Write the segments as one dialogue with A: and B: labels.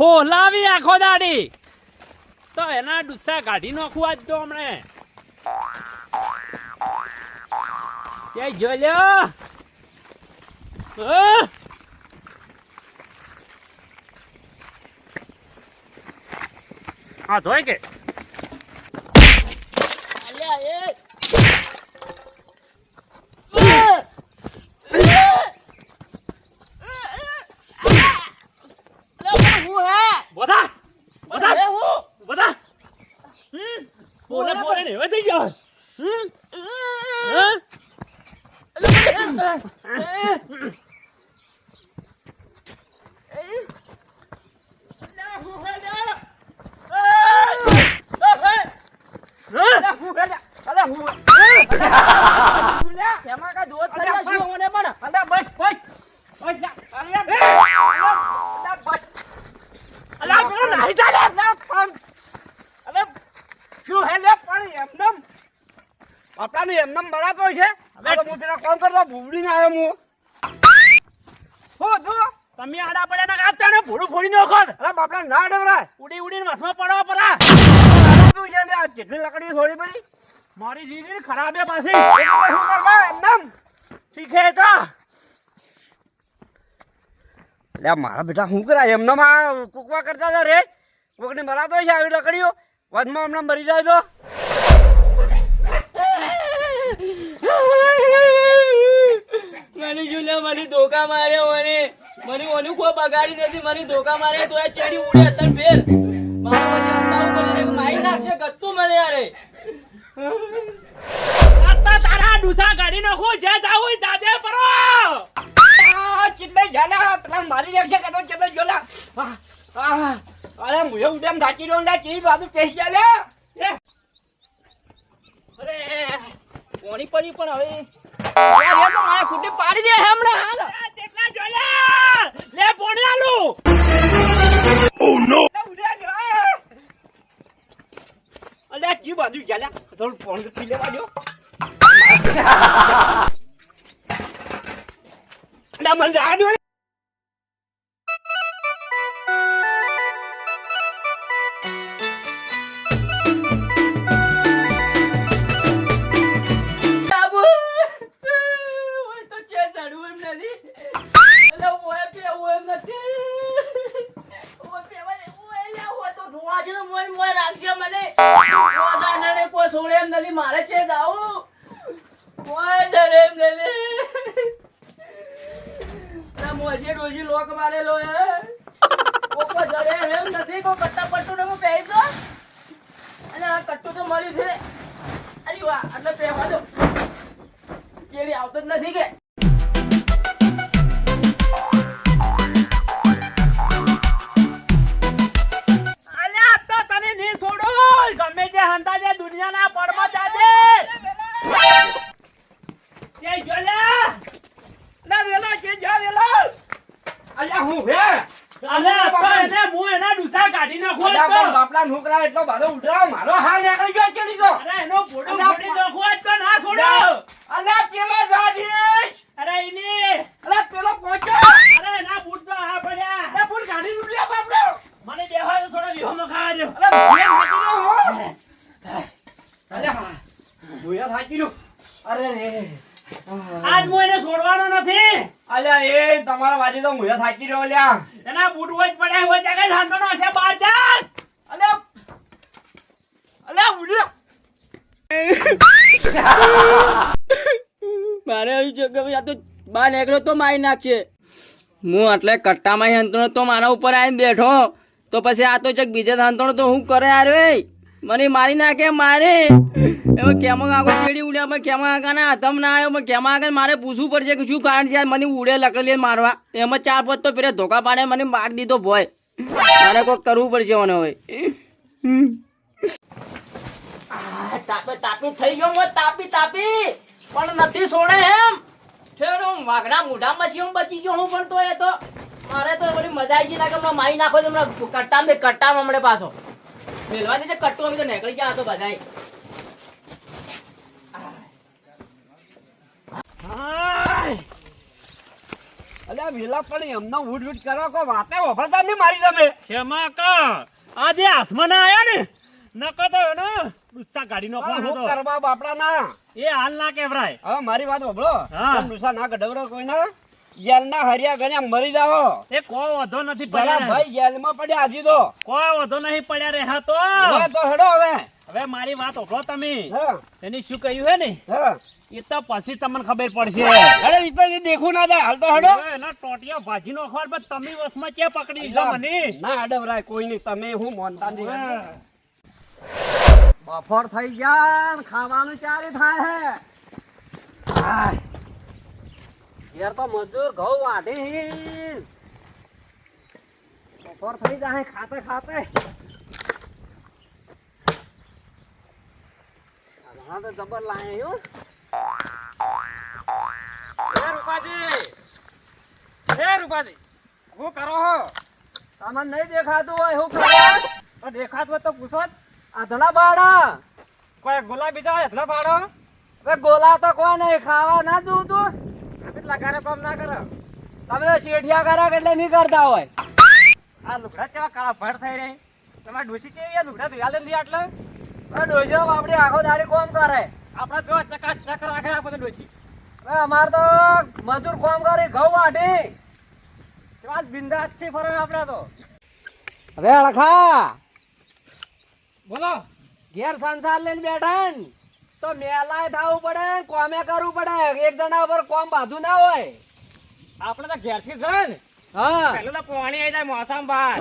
A: ફોલાવી આખો દાડી તો એના ડુસ્સા કાઢી નાખું આજ તો હમણે. જય જોલ્યો? હા. ધોય કે. બધા બધા બધા હમ બોલે બોલે કા હવે થઈ ગયો મને પણ અલા પેલો નાહી જા લે
B: આપડાને એમનેમ બરાબર છે? હવે હું પેલા કોમ કરતો ભૂવડી ને આવ્યો હું. હું તું
A: તમે આડા પડ્યા ના કાપતા ને ભૂડું ફોડી નાખો
B: અરે બાપડા ના ડવરાય
A: ઉડી ઉડીને વસમાં પડવા પરા.
B: તું છે ને આ જેટલી લકડી થોડી પડી?
A: મારી જીની ખરાબ પાછી.
B: શું કરવા એમનેમ?
A: ઠીક હે તો.
B: એટલે મારા બેટા શું કરાય? એમને આ કુકવા કરતા હતા રે. કોકને મરાતો છે આવી લકડીઓ. વધમાં હમણાં મરી જાય તો.
C: મને મને ધોકા માર્યો મને મને ઓનું કોઈ બગાડી નથી મને ધોકા મારે તો એ ચેડી ઉડે તન ફેર. મારા પછી અંદાવું પડે મારી નાખશે ગત્તું મને યારે.
A: આતા તારા ડુસા કાઢી નાખું જે જાવું જાજે પરો.
B: આ જાલા પેલા મારી નાખશે કે તો કેટલે ઝોલા આ, આ, અરે મુએ ઉડેમ ધાચી રહ્યો કેવી બાજુ પેસી ચાલે એ,
C: અરે કોણી પડી પણ હવે. યાર તો મારા ખૂટી પાડી દે હમણાં હાલ.
A: કેટલા જોલ્યા લે પોણી આલું
B: લે ઉડે જ, અલ્યા કી બાજુ ગયા? થોડું ફોન પી લેવા દો. મને
C: મળ્યું છે અરે વાહ એટલે પહેવા દો કેરી આવતો જ નથી કે.
B: નુકરા એટલો બધો મારો હાલ નીકળી ગયો ચડી તો
A: અરે એનો ભૂડું ફોડી નાખું આજ તો ના છોડો.
B: અલ્યા પેલો રાજેશ
A: અરે
B: પેલો
A: અરે એના બૂટ તો આ પડ્યા.
B: અલ્યા પણ ગાડી રૂપિયા બાપડો.
A: મને દેખાય થોડા વિહોમાં ખાવા દો.
B: અલ્યા ભૂયા થાકી રહ્યો હું. અલ્યા ભૂયા થાકી રહ્યો. અરે રે
A: આજ હું એને છોડવાનો નથી.
B: અલ્યા એ તમારા વાજી તો મુયા થાકી રહ્યો અલ્યા.
A: એના બૂટ હોય પડ્યા હોય ત્યાં કઈ શાંતનો હશે બહાર જા
B: અલ્યા અલ્યા ઉડ્યો.
C: મારે એવું છે કે ભાઈ આ તો બહાર નીકળ્યો તો મારી નાખશે. હું એટલે કટ્ટામાં હંતણો તો મારા ઉપર આવીને બેઠો. તો પછી આ તો ચક બીજા હંતણો તો હું કરે યાર ભાઈ મને મારી નાખે મારે? એમાં કેમાં આગળ ચેડી ઉડ્યા? પણ કેમાં આગળ ના હતમ ના આવ્યો? પણ કેમાં આગળ મારે પૂછવું પડશે કે શું કારણ છે મને ઉડે લકડી મારવા. એમાં ચાર પાંચ તો પેલા ધોકા પાડે, મને મારી દીધો ભોય. મારે કોઈ કરવું પડશે મને હવે. તાપે તાપી થઈ ગયો હું તાપી તાપી. પણ નથી છોડે એમ. ઠેર, હું વાઘડા મોઢામાં છીએ હું બચી ગયો હું પણ તો એ તો. મારે તો બધી મજા આવી ગઈ ના કે હમણાં મારી નાખો તો હમણાં કટ્ટામાં કટ્ટામ હમણાં પાછો. મેલવા દેજે કટ્ટો અમે તો નીકળી ગયા હતો બધાય.
B: અલ્યા વેલા પણ એમનો ઉઠ ઉઠ કરો કો વાતે વફરતા નહીં મારી તમે.
A: કા આજે હાથમાં ના આયા ને. નકો તો એનો ગુસ્સા કાઢી નાખવાનો હતો?
B: કરવા બાપડા ના
A: એ હાલ ના કેવરાય
B: હવે મારી વાત વભળો
A: હા.
B: તમે ના ગઢવડો કોઈ ના જેલના હરિયા ગણ્યા મરી જાઓ.
A: એ કોઈ વધો નથી પડ્યા
B: ભાઈ જેલમાં પડ્યા હજી તો.
A: કોઈ વધો નહીં પડ્યા રે હા તો.
B: હવે તો હડો હવે.
A: હવે મારી વાત ઓળખો તમે. એની શું કહ્યું હે ને? એ તો પછી તમને ખબર પડશે.
B: અરે તો દેખું ના જાય હાલ તો હડો.
A: એના ટોટિયા ભાજી નો ખબર પણ તમે વસમાં કે પકડી લીધા મને?
B: ના અડવરાય કોઈ નહીં. તમે હું મોનતા નહીં.
D: બફર થઈ ગયા ખાવાનું ચારે થાય હે? ઘેર તો મજૂર ઘઉં વાઢી બપોર થઈ જાય ખાતે ખાતે. હા તો જબર લાય હો
B: હે. રૂપાજી. હે રૂપાજી હું કરો હો?
D: તમને નહીં દેખાતું હોય હું કરે
B: દેખાતું હોય તો પૂછો.
D: આધણા બાડા
B: કોઈ
D: ગોલા તો કોઈ નહીં ખાવા ના જોવું
B: આપણે કામ ના કરો?
D: તમે શેઠિયા કરા એટલે નહીં કરતા હોય?
B: આ લુગડા ચેવા કાળા ભર થઈ રહી તમારે ડોસી કેવી આ લુગડા ધોયા લેતી આટલે?
D: હવે આપણે આખો દાડી કોમ કરે.
B: આપણે જો ચકા ચક રાખે આ બધું ડોસી
D: અમાર તો મજૂર કોમ કરે ઘઉં વાઢી.
B: ચાલ બિંદાસ છે ફરે આપણે તો.
D: હવે અળખા
B: બોલો.
D: ઘેર સંસાર લઈને બેઠા ને. તો મેલાય થવું પડે કોમે કરવું પડે. એક જણા ઉપર કોમ બાંધું ના હોય.
B: આપણે તો ઘેરથી છે ને.
D: હા.
B: પેલું તો પાણી આવી જાય મોસમ બહાર.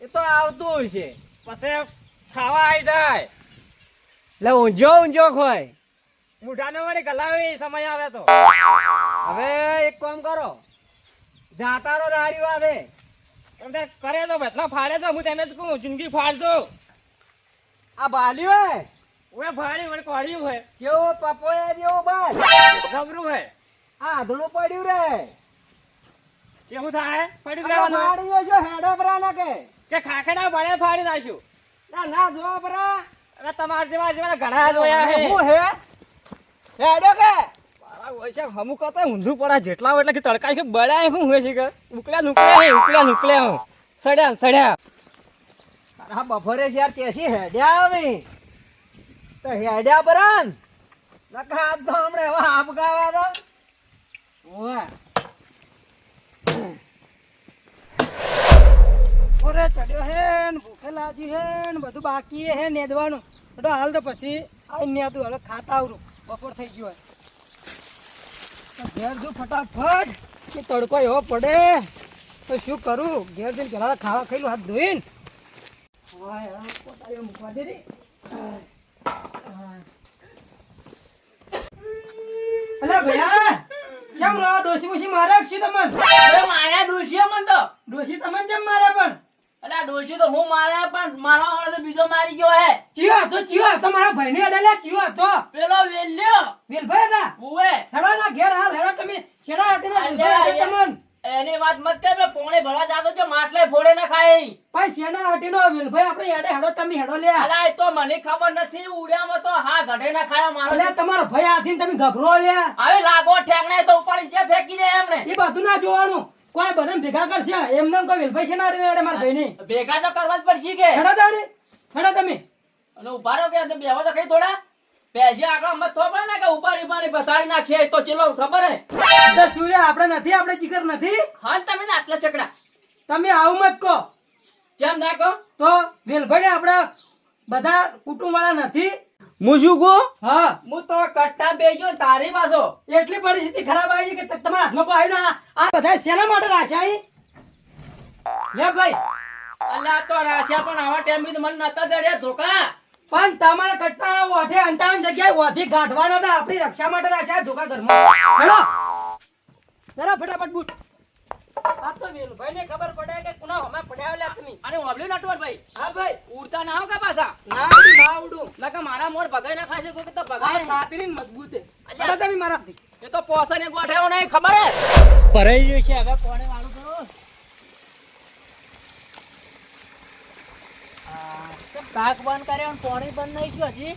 D: એ તો આવતું હોય છે.
B: પછી ખાવા આવી જાય.
D: એટલે ઊંઝો ઊંઝો ખોય.
B: મુઢાને વળી ગલાવી સમય આવે તો.
D: હવે એક કામ કરો. જાતારો રહો દારી વાદે
B: એમ તે કરે તો બદલા ફાડે તો હું તેને જ કહું જિંદગી ફાડજો.
D: આ બાલી હોય.
B: ઓએ ભાડી મને કોડ્યું હે.
D: જેવો પપોયા જેવો બસ
B: ગબરું હે.
D: આ આધળું પડ્યું રે.
B: કેવું થાય ફાડી
D: આ માડ્યો છો હેડો પરા ના કે
B: કે ખાખડા બળે ફાડી નાખ્યું.
D: ના ના જો પરા
B: અરે તમાર જેવા જેવા ઘણા જોયા હે.
D: હું હે? હેડો કે.
B: મારા હમુક ઊંધું પડે જેટલા એટલે કે તડકા કે બળાય હોય છે કે ઉકળ્યા નુકળ્યા હે ઉકળ્યા નુકળ્યા હું. સડ્યા સડ્યા.
D: આ બફોરે છે યાર ચેસી હેડ્યા આવે તો હેડ્યા બરાન નકા હાથ તો હમણે હવે આપ ગાવા દો. ઓય ઓરે ચડ્યો હે ને ભૂખે લાજી હે ને બધું બાકી હે નેદવાનું. તો હાલ તો પછી આઈ નેદું હવે ખાતા આવરું. બપોર થઈ ગયો હોય. ઘેર જો ફટાફટ. કે તડકો એવો પડે. તો શું કરું? ઘેર જઈને પેલા ખાવા ખાઈ હાથ ધોઈને. ઓય, પોતાળીઓ મૂકવા દે રે. અલા ભૈયા કેમ રહો ડોશી મારા મારે છે તમને?
C: માર્યા ડોશી મન તો.
D: ડોશી તમન જેમ મારે પણ?
C: આ ડોશી તો હું માર્યા પણ મારવા વાળો તો બીજો મારી ગયો હે.
D: ચિયો તો ચિયો તો મારા ભાઈને અડેલા ચિયો તો
C: પેલો વેલ્યો.
D: વેલભાઈ ના?
C: ઉવે
D: હેડો ના ઘેર હાલ હેડો તમે છેડા હતા તમને?
C: એની વાત મત કર મે પોણે ભરવા જાતો જો માટલે ફોડે ના ખાય.
D: ભાઈ શેડા હાટીનો વેલભાઈ આપણે હેડે હેડો તમે હેડો લે
C: અલા એ તો મને ખબર નથી ઉડ્યામાં હા ના ખાયો મારો
D: અલ્યા તમારો ભાઈ આધીન તમે ગભરો લે
C: હવે લાગો ઠેકણે તો ઉપાડી કે ફેંકી દે એમને.
D: એ બધું ના જોવાનું. કોઈ બધાને ભેગા કરશે. એમને કોઈ વિલભાઈ છે હાટીને હેડે મારા ભાઈને.
C: ભેગા તો કરવા જ પડશે કે.
D: ખડા દાડે. ખડા તમે.
C: અને ઉભારો કે તમે બેવા તો કઈ થોડા. પેજી આગળ મત થો પડે ને કે ઉપાડી ઉપાડી બસાડી નાખશે તો ચેલો ખબર હે?
D: તો સૂર્ય આપણે નથી આપણે ચીકર નથી.
C: હા તમે ને આટલા ચકડા.
D: તમે આવું મત કહો.
C: કેમ ના કહો?
D: તો વેલભાઈ આપણે બધા કુટુંબ વાળા નથી.
C: હું
D: હા,
C: હું તો કટ્ટા બે તારી પાછો.
D: એટલી પરિસ્થિતિ ખરાબ આવી છે કે તમારા હાથમાં કોઈ આવ્યું આ બધા શેના માટે રાશિયા લે ભાઈ.
C: અલ્યા તો રાશિયા પણ આવા ટાઈમ મને નતા જડ્યા ધોકા.
D: પણ તમારા કટ્ટા ઓઠે અંતાવન જગ્યાએ ઓથી ગાંઠવાના હતા. આપણી રક્ષા માટે રાશિયા ધોકા ઘરમાં. હેડો. જરા ફટાફટ બૂટ. આ તો વેલુભાઈને ખબર પડે કે કુના હમણાં પડ્યા તમે.
E: અને ઓબલ્યું નટવરભાઈ
D: હા ભાઈ.
E: ઉડતા ના હો કા પાછા?
D: ના ના ઉડું.
E: નકા મારા મોર ભગાઈ ના ખાશે કોઈ તો
D: આ
E: ભગાય
D: સાતરીન
E: અલ્યા.
D: તમે મારાથી?
E: એ તો પોસાને ગોઠવ્યો નહીં ખબર હે ભરાઈ ગયું છે હવે કોણે વાળું કરો. પાક બંધ કર્યો પોણી પાણી બંધ નહીં છું હજી.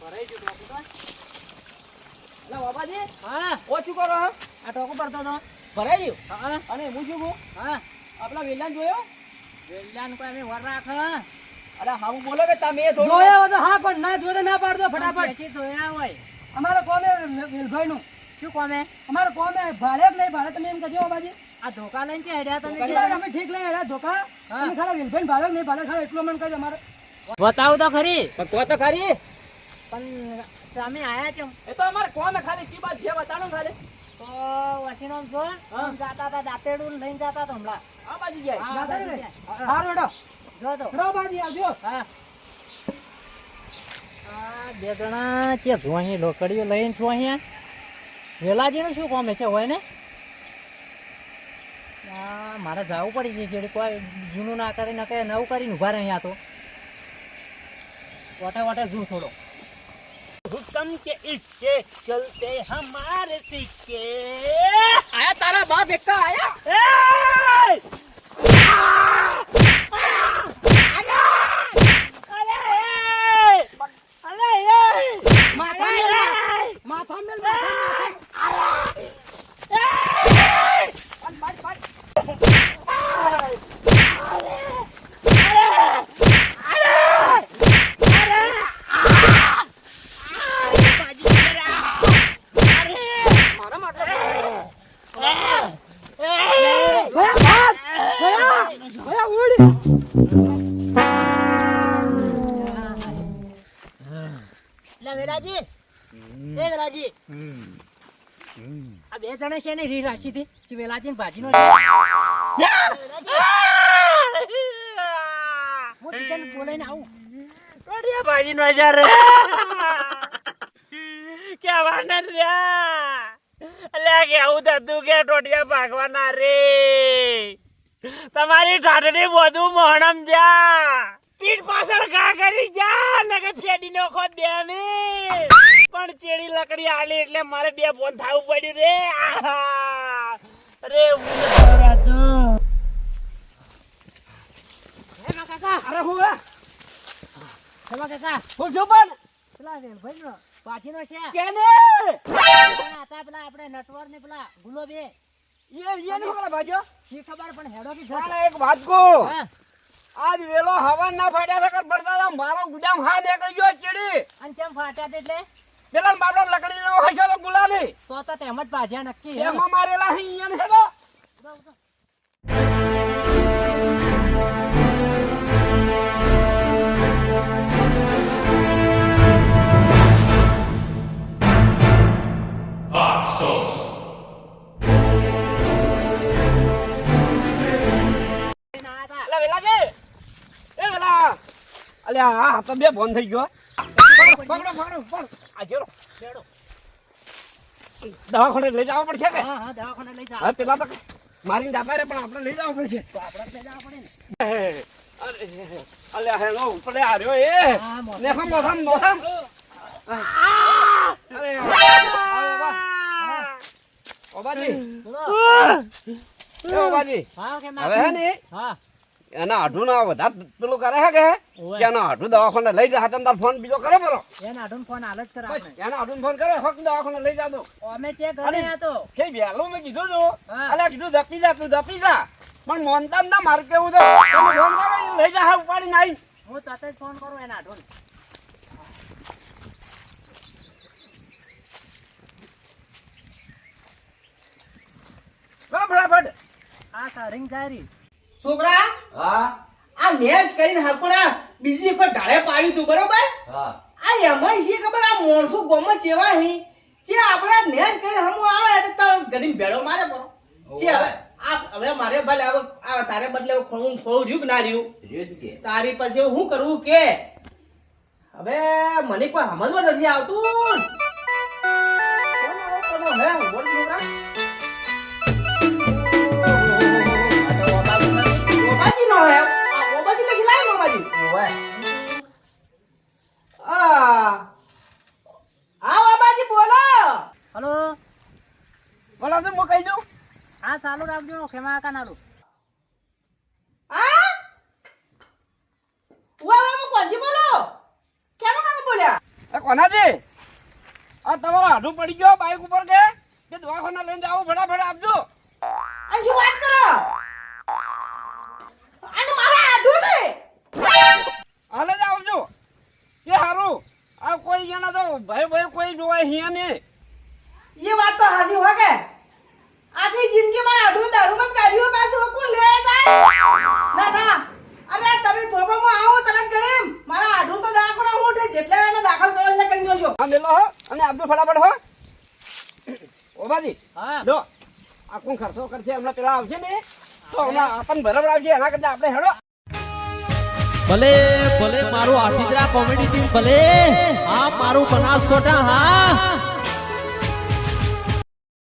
D: ભરાઈ ગયું બાપુ તો. બાબાજી.
E: હા.
D: ઓ શું કરો હો?
E: આ ટોકો પડતો તો
D: ભરાઈ ગયું?
E: હા.
D: અને હું શું કહું?
E: હા.
D: આપણા વેલાને જોયો?
E: વેલ્યાન કોઈ અમે વર રાખ
D: અરે હા હું બોલો કે તમે જોયા હોય તો હા પણ ના જોયો ના પાડજો ફટાફટ.
E: પછી ધોયા હોય.
D: અમારો કોમે વેલભાઈ નું
E: શું કોમે
D: અમારો કોમે ભાડે જ નહીં ભાડે તમે એમ કહેજો બાબાજી.
E: આ ધોકા લઈને કે હેડ્યા તમે?
D: અમે ઠીક લઈ ધોકા.
E: હા.
D: તમે ખાલી વેલભાઈ ભાડે નહીં ભાડે ખાલી એટલું મને અમારે.
E: બતાવું તો ખરી.
D: તો ખરી.
E: પણ તમે આયા છો.
D: એ તો અમારે કોમે ખાલી ચીબા જે બતાડો ખાલી.
E: તો વસીનો છો? જાતા હતા દાંતેડું લઈને જાતા હતા હમણાં.
D: આ બાજુ જાય. રે.
E: જાય.
D: હારું
E: જો તો
D: રો બાજી આવજો
E: હા. આ બે જણા છે જો અહીં લોકડીઓ લઈને છો અહીંયા. વેલાજીનું શું કામ છે હોય ને? મારે જવું પડી ગયું જેડી કોઈ જૂનું ના કરી નકે નવું કરીને ઊભા રહ્યા અહીંયા તો. વાટે વટે જુ થોડો.
A: હુકમ કે ઇસકે ચલતે હમારે સિક્કે
E: આયા તારા બાપ એકા આયા લે એ વેલાજી આ બે જણા છે ને રી રાશી થી કે વેલાજી ભાજી નો હું બીજાને બોલાઈને આવું.
A: ટોટિયા ભાજી નો હજાર. રે કેવાના રહ્યા અલ્યા કે આવું થતું કે ટોટિયા ભાગવાના રે? તમારી ઠાઠડી બધું મોહણમ જા પીઠ પાછળ ઘા કરી જા ને કે ફેડી નો ખોદ ને પણ ચેડી લકડી આલી એટલે મારે બે ફોન થાવું પડ્યું રે. અરે હું
E: કાકા.
D: અરે હું હે?
E: હે કાકા.
D: હું છું પણ?
E: પેલા વેલભાઈ નો ભાજી નો છે.
D: કેને?
E: હતા પેલા આપણે નટવર ને પેલા ગુલાબી.
B: એ એ નહીં પેલા ભાઈઓ?
E: શી ખબર પણ હેડો કી
B: એક વાત કહું. આજ વેલો હવા ના ફાટ્યા વગર પડતા હતા મારો ગુદામ હા નીકળી ગયો ચીડી.
E: અને કેમ ફાટ્યા તે એટલે?
B: પેલા બાપડો લકડી નો હજો તો ગુલાલી.
E: તો તો તેમ જ ભાજ્યા નક્કી.
B: એમાં મારેલા હી ઈયન હેડો. અલ્યા આ હા તો બે ફોન થઈ ગયો પકડો પકડો પકડો. આ જેરો
E: લેડો.
B: દવાખાને લઈ જવા પડશે કે?
E: હા હા દવાખાને લઈ જાઓ
B: પેલા તો મારીને દાતા રે પણ આપણે લઈ જવા પડશે.
E: તો આપણે લઈ જવા પડે ને.
B: અરે હેલો ઉપડે આર્યો એ
E: હા, મોઢા.
B: નેફમ મોથમ મોથમ. અરે ઓબાજી. ઓબાજી.
E: હા કે
B: હવે હે ને?
E: હા.
B: એના આઢું ના વધારે પેલું કરે હે કે. કે એના આઢું દવાખાને લઈ જા તાર ફોન બીજો કરે બરો
E: એને આડું ફોન હાલ જ કર
B: એના આઢું ફોન કરે હક દવાખાને લઈ જા દો
E: અમે ચેક ઘરે આ તો
B: કે બેલો મેં કીધું તું.
E: હા.
B: કીધું દપી જા તું દપી જા. પણ મોનતા ના માર કેવું તો તમે ફોન કરો લઈ જા ઉપાડી નાઈ
E: હું તરત જ ફોન કરું એના આડું
B: ફટાફટ.
E: આ સરિંગ જારી.
F: છોકરા?
B: હા?
F: આ મેચ કરીને હકડા બીજી વખત ઢાળે પાડ્યું તું બરોબર?
B: હા.
F: આ એમાં છે ખબર આ મોણસો ગોમાં ચેવા હી? જે આપણે મેચ કરીને હમું આવે એટલે તો ગરીબ ભેડો મારે બરો છે હવે આ હવે મારે ભલે હવે આ તારે બદલે હવે ખોવું ખોવું રહ્યું કે ના રહ્યું?
B: કે.
F: તારી પછી હું શું કરવું કે? હવે મને કોઈ સમજમાં નથી આવતું. કોણ ઓબાજી. આ. ઓબાજી બોલો.
D: હલો.
B: બોલો તો કહી દઉં?
D: હા ચાલુ રાખજો ખેમા કાનારું
F: આ? ઉવા ઉવા કોણજી બોલો? કેમ કાકા બોલ્યા?
B: એ કોનાજી આ તમારો હાડું પડી ગયો બાઈક ઉપર કે? કે દવાખાના લઈને જાઓ ફટાફટ આપજો.
F: આ શું વાત કરો?
B: કોઈ જણા તો ભાઈ ભાઈ કોઈ જોવાય અહીંયા ને
F: એ વાત તો હાસી હોય કે? આખી જિંદગી મારા આડું દારૂ માં કાઢ્યું પાછું કોણ લે જાય? ના ના. અરે તમે થોબામાં આવો તરત ઘરે મારા આડું તો દાખલા હું ઉઠે જેટલા એને દાખલ કરો એટલે કરી દો છો
B: હા મેલો હો અને અબ્દુલ ફટાફટ હો. ઓબાજી
D: હા.
B: લો. આ કોણ ખર્ચો કરશે? હમણાં પેલા આવશે ને? તો હમણાં આપણને બરાબર આવશે એના કરતા આપણે હેડો.
G: ભલે ભલે મારું આઠીદરા કોમેડી ટીમ ભલે. હા મારું બનાસકોટા હા.